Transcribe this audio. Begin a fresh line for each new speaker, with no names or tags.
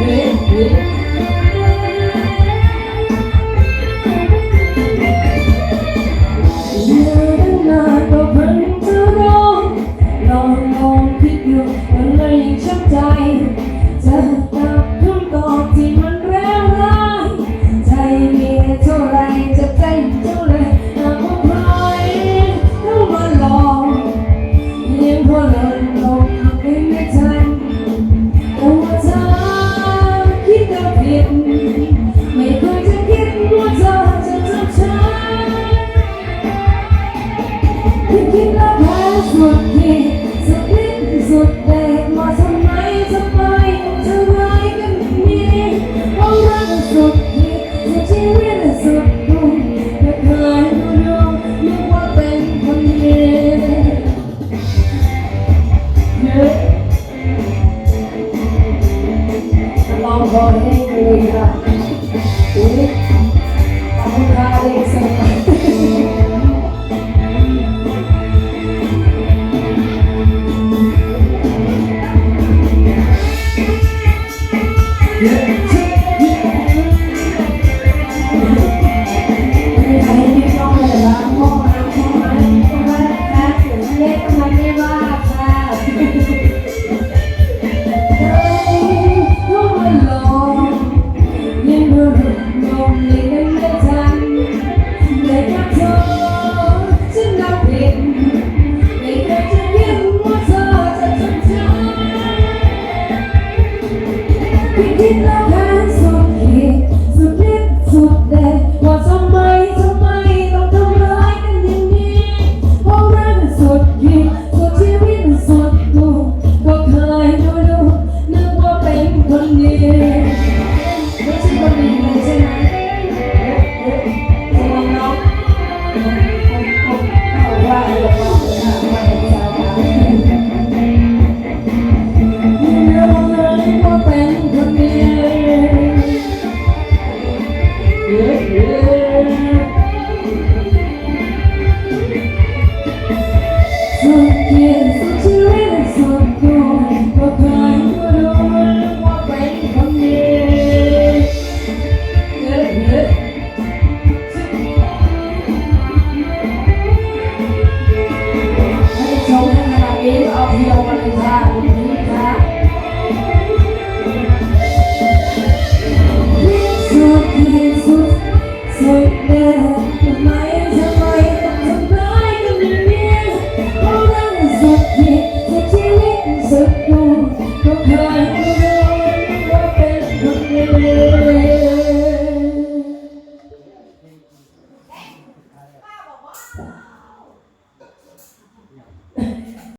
Green, green. สุดผิดสุดฤทธิ์สุดเดชมาทำไมทำไมทำร้กันนี้ความรักสุดผิดสุดชีวิตสุดดุงแต่เครู้ดวงนึกว่าเป็นคนเดียวลองพอให้ดีค่ พี่คิ